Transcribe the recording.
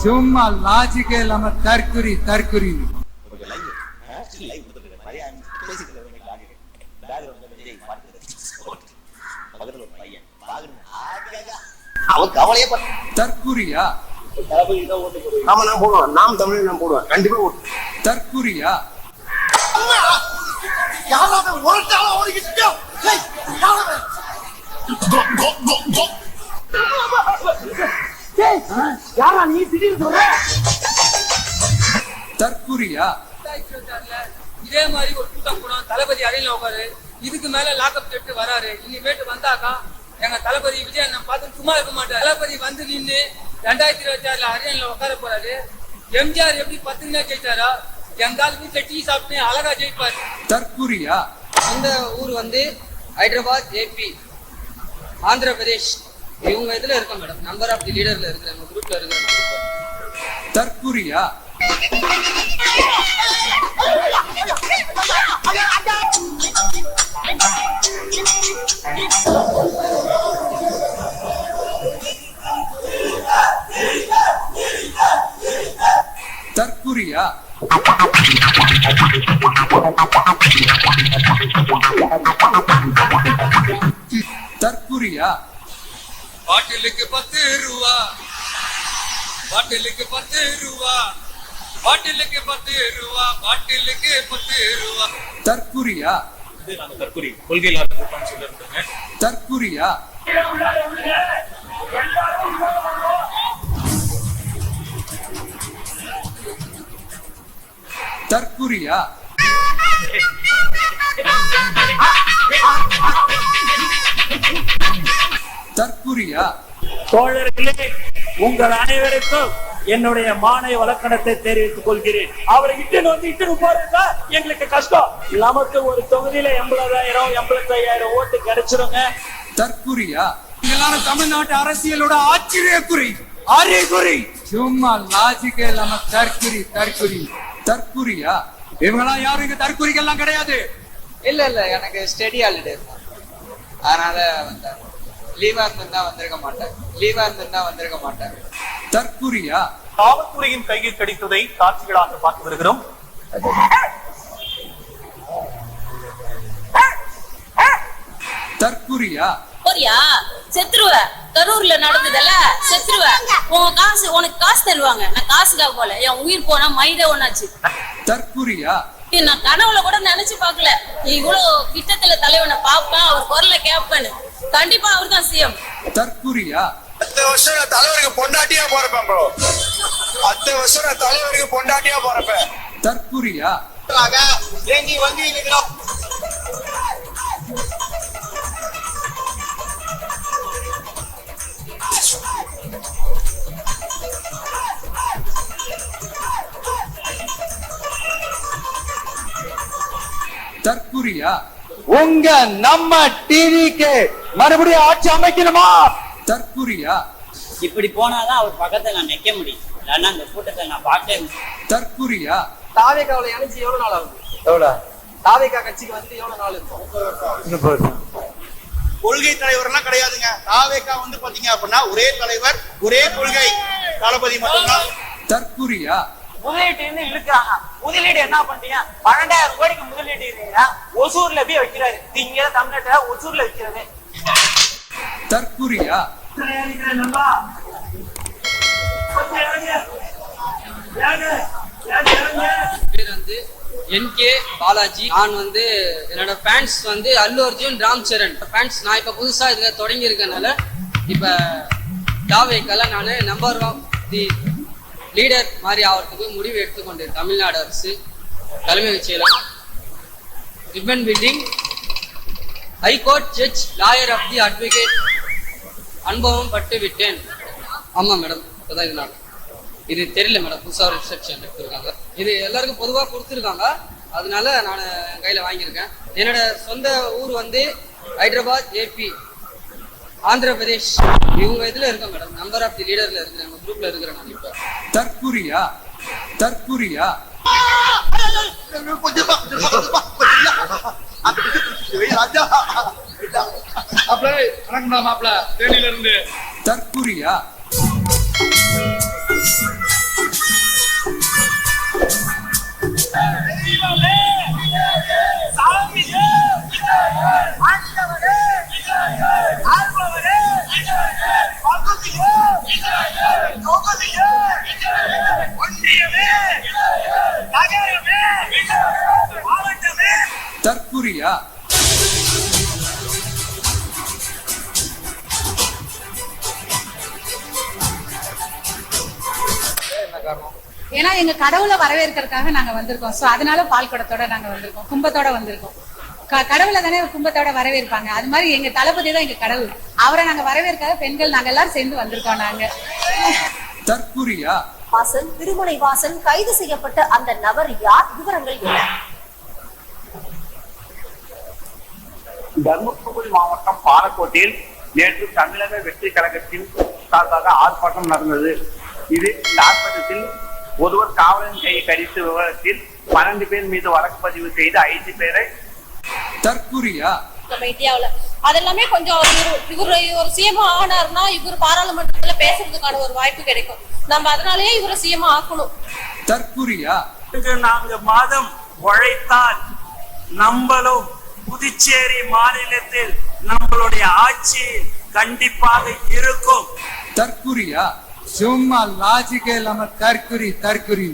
சும்மா லாஜிக்கே இல்லாம தற்குறி தற்குறி அவன் கவலையே தற்குறியா ஆமா நான் போடுவேன் நாம் தமிழ் நான் போடுவேன் கண்டிப்பா ஓட்டு தற்குறியா யாராவது யாரா நீ திடீர்னு சொல்ற? தற்குறியா? இதே மாதிரி ஒரு கூட்டம் கூட தளபதி அறையில உட்காரு. இதுக்கு மேல லாக்அப் செட்டு வராரு. இனிமேட்டு வந்தாக்கா எங்க தளபதி விஜய் அண்ணன் பார்த்து சும்மா இருக்க மாட்டார். தளபதி வந்து நின்னு ரெண்டாயிரத்தி இருபத்தி ஆறுல உட்கார போறாரு. எம்ஜிஆர் எப்படி பத்துனா ஜெயிச்சாரா எங்கால் வீட்டுல டீ சாப்பிட்டு அழகா ஜெயிப்பாரு. தற்குறியா? அந்த ஊர் வந்து ஹைதராபாத் ஏபி ஆந்திர பிரதேஷ் இவங்க இதுல இருக்க மேடம் நம்பர் ஆஃப் தி லீடர்ல இருக்கிறாங்க குரூப்ல இருக்கிறாங்க தற்குறியா? தற்குறியா? தற்குறியா? பாட்டிலுக்கு பத்து ரூபா பாட்டிலுக்கு பத்து ரூபா பாட்டிலுக்கு பத்து ரூபா பாட்டிலுக்கு பத்து ரூபா தற்குறியா இருப்போம்னு சொல்லியிருந்தாங்க தற்குறியா தற்குறியா தற்குறியா? தோழர்களே உங்கள் அனைவருக்கும் என்னுடைய மானை வழக்கணத்தை தெரிவித்துக் கொள்கிறேன். அவரை இட்டுன்னு வந்து இட்டுன்னு போறதுக்கா எங்களுக்கு கஷ்டம். நமக்கு ஒரு தொகுதியில எண்பதாயிரம் எண்பத்தி ஐயாயிரம் ஓட்டு கிடைச்சிருங்க. தற்குறியா? எல்லாரும் தமிழ்நாட்டு அரசியலோட ஆச்சரிய குறி ஆரிய குறி சும்மா லாஜிக்கே இல்லாம தற்குறி தற்குறி. தற்குறியா? இவங்கெல்லாம் யாரும் இங்க தற்கொலைகள்லாம் கிடையாது. இல்ல இல்ல எனக்கு ஸ்டடி ஹாலிடே அதனால வந்தேன் லீவா இருந்திருந்தா வந்திருக்க மாட்டேன் லீவா இருந்திருந்தா வந்திருக்க மாட்டேன் தற்குறியா? காவல்துறையின் கையில் கிடைத்ததை காட்சிகளாக பார்த்து வருகிறோம். தற்குறியா? போறியா? செத்துருவ. கரூர்ல நடந்ததல்ல. செத்துருவ. உன் காசு உனக்கு காசு தருவாங்க. நான் காசுக்காக போல. என் உயிர் போனா மயிரே ஒண்ணாச்சு. தற்குறியா? நான் கனவுல கூட நினைச்சு பார்க்கல. இவ்வளவு கிட்டத்துல தலைவனை பார்ப்பேன். அவர் குரலை கேட்பேன்னு. கண்டிப்பா அவர் தான் சிஎம் தற்குறியா? பத்து வருஷம் நான் தலைவருக்கு பொண்டாட்டியா போறப்பேன் ப்ரோ பத்து வருஷம் நான் தலைவருக்கு பொண்டாட்டியா போறப்பேன். தற்குறியா? ஏங்கி வந்து நிக்கிறோம். தற்குறியா? உங்க நம்ம டிவிக்கு மறுபடியும் ஆட்சி அமைக்கணுமா? தற்குறியா? இப்படி போனாதான் அவர் பக்கத்துல நான் நிக்க முடியும். இல்லைன்னா அந்த கூட்டத்தை நான் முடியும் தற்குறியா? தாவேக்காவில இணைச்சு எவ்வளவு நாள் ஆகுது? எவ்வளவு? தாவேக்கா கட்சிக்கு வந்து எவ்வளவு நாள் இருக்கும்? கொள்கை தலைவர்லாம் கிடையாதுங்க. தாவேக்கா வந்து பாத்தீங்க அப்படின்னா ஒரே தலைவர் ஒரே கொள்கை. தளபதி மட்டும்தான். தற்குறியா? முதலீட்டு இருந்து இழுக்கிறாங்க முதலீடு என்ன பண்றீங்க? பன்னெண்டாயிரம் கோடிக்கு முதலீடு இருக்கீங்க. ஒசூர்ல போய் வைக்கிறாரு? இங்க தமிழ்நாட்டுல ஒசூர்ல வைக்கிறது. தற்குறியா? பேர் வந்து என்கே பாலாஜி. நான் வந்து என்னோட ஃபேன்ஸ் வந்து அல்லு அர்ஜுன் ராம் சரண். ஃபேன்ஸ் நான் இப்போ புதுசாக இதில் தொடங்கி இருக்கனால இப்போ தாவேக்கெல்லாம் நான் நம்பர் ஒன் தி லீடர் மாதிரி ஆகிறதுக்கு முடிவு எடுத்துக்கொண்டு தமிழ்நாடு அரசு தலைமை செயலகம் Ripon building high court judge lawyer of the advocate அனுபவம் பட்டு விட்டேன் ஆமாம் மேடம் இப்போதான் இது நான் இது தெரியல மேடம் புதுசாக ரிசப்ஷன் எடுத்திருக்காங்க இது எல்லாருக்கும் பொதுவாக கொடுத்துருக்காங்க அதனால நான் கையில் வாங்கியிருக்கேன் என்னோட சொந்த ஊர் வந்து ஹைதராபாத் ஏபி ஆந்திர பிரதேஷ் இவங்க இதில் இருக்கேன் மேடம் நம்பர் ஆஃப் தி லீடரில் இருக்கிறேன் குரூப்பில் இருக்கிறேன் நான் இப்போ தற்குறியா தற்குறியா மாப்பிள தேனியில இருந்து தற்குறியா தற்குறியா ஏன்னா எங்க கடவுளை வரவேற்கிறதுக்காக நாங்க வந்திருக்கோம். சோ அதனால பால் குடத்தோட நாங்க வந்திருக்கோம். கும்பத்தோட வந்திருக்கோம். கடவுளை தானே கும்பத்தோட வரவேற்பாங்க. அது மாதிரி எங்க தளபதி தான் எங்க கடவுள். அவரை நாங்க வரவேற்காத பெண்கள் நாங்க எல்லாரும் சேர்ந்து வந்திருக்கோம் நாங்க. தற்குறியா? வாசன் திருமுனை வாசன் கைது செய்யப்பட்ட அந்த நபர் யார்? விவரங்கள் என்ன? தர்மபுரி மாவட்டம் பாலக்கோட்டில் நேற்று தமிழக வெற்றி கழகத்தின் சார்பாக ஆர்ப்பாட்டம் நடந்தது. இது இந்த ஆர்ப்பாட்டத்தில் ஒருவர் காவலன் கையை கடித்த விவரத்தில் பன்னெண்டு பேர் மீது வழக்கு பதிவு செய்து ஐந்து பேரை தற்குறியா? நம்ம இந்தியாவுல. அதெல்லாமே கொஞ்சம் இவரு- இவரு ஒரு சிஎம் ஆனாருன்னா இவர் பாராளுமன்றத்துல பேசுறதுக்கான ஒரு வாய்ப்பு கிடைக்கும். நம்ம அதனாலயே இவரை சிஎம் ஆக்கணும். தற்குறியா? நான்கு மாதம் உழைத்தால் நம்மளும் புதுச்சேரி மாநிலத்தில் நம்மளுடைய ஆட்சி கண்டிப்பாக இருக்கும். தற்குறியா? சும்மா லாஜிக்கே இல்லாம தற்குறி தற்குறி